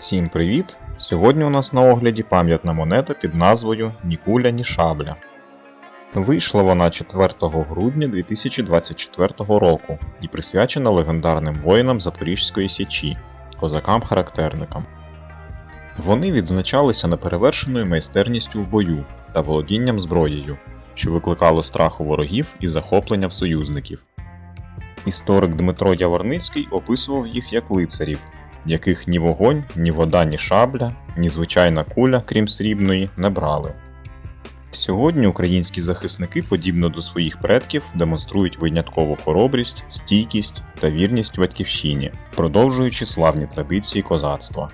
Всім привіт! Сьогодні у нас на огляді пам'ятна монета під назвою Ні куля, ні шабля. Вийшла вона 4 грудня 2024 року і присвячена легендарним воїнам Запорізької Січі, козакам-характерникам. Вони відзначалися неперевершеною майстерністю в бою та володінням зброєю, що викликало страх у ворогів і захоплення в союзників. Історик Дмитро Яворницький описував їх як лицарів, яких ні вогонь, ні вода, ні шабля, ні звичайна куля, крім срібної, не брали. Сьогодні українські захисники, подібно до своїх предків, демонструють виняткову хоробрість, стійкість та вірність батьківщині, продовжуючи славні традиції козацтва.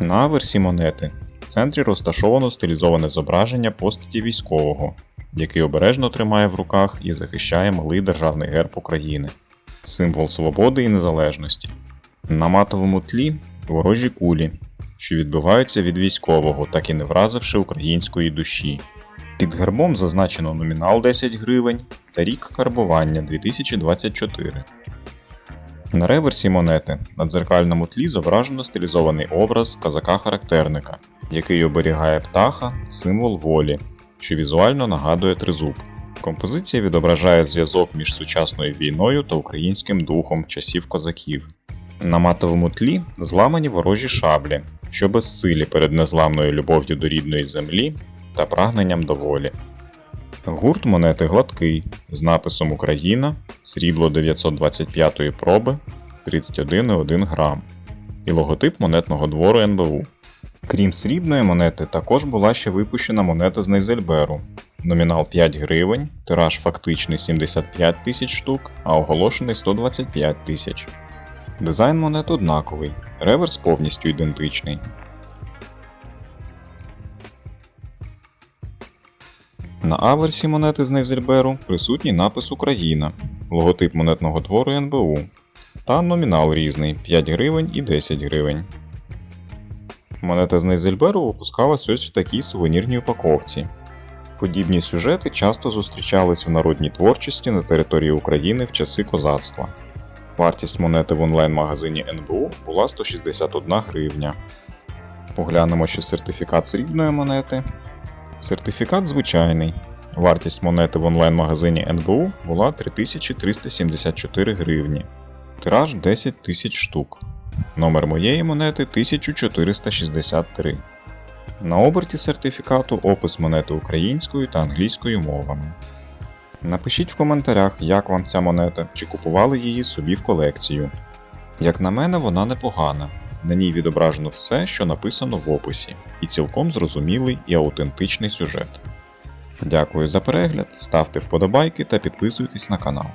На аверсі монети в центрі розташовано стилізоване зображення постаті військового, який обережно тримає в руках і захищає малий державний герб України, символ свободи і незалежності. На матовому тлі ворожі кулі, що відбиваються від військового, так і не вразивши української душі. Під гербом зазначено номінал 10 гривень та рік карбування 2024. На реверсі монети на дзеркальному тлі зображено стилізований образ казака-характерника, який оберігає птаха, символ волі, що візуально нагадує тризуб. Композиція відображає зв'язок між сучасною війною та українським духом часів козаків. На матовому тлі зламані ворожі шаблі, що безсилі перед незламною любов'ю до рідної землі та прагненням до волі. Гурт монети гладкий з написом Україна, срібло 925 проби 31,1 грам і логотип монетного двору НБУ. Крім срібної монети, також була ще випущена монета з Нейзельберу. Номінал 5 гривень, тираж фактичний 75 тисяч штук, а оголошений 125 тисяч. Дизайн монет однаковий, реверс повністю ідентичний. На аверсі монети з Нейзельберу присутній напис Україна, логотип монетного двору НБУ та номінал різний 5 гривень і 10 гривень. Монета з Нейзельберу випускалась ось в такій сувенірній упаковці. Подібні сюжети часто зустрічались в народній творчості на території України в часи козацтва. Вартість монети в онлайн-магазині НБУ була 161 гривня. Поглянемо ще сертифікат срібної монети. Сертифікат звичайний. Вартість монети в онлайн-магазині НБУ була 3374 гривні. Тираж 10 тисяч штук. Номер моєї монети 1463. На оберті сертифікату опис монети українською та англійською мовами. Напишіть в коментарях, як вам ця монета, чи купували її собі в колекцію. Як на мене, вона непогана. На ній відображено все, що написано в описі, і цілком зрозумілий і аутентичний сюжет. Дякую за перегляд, ставте вподобайки та підписуйтесь на канал.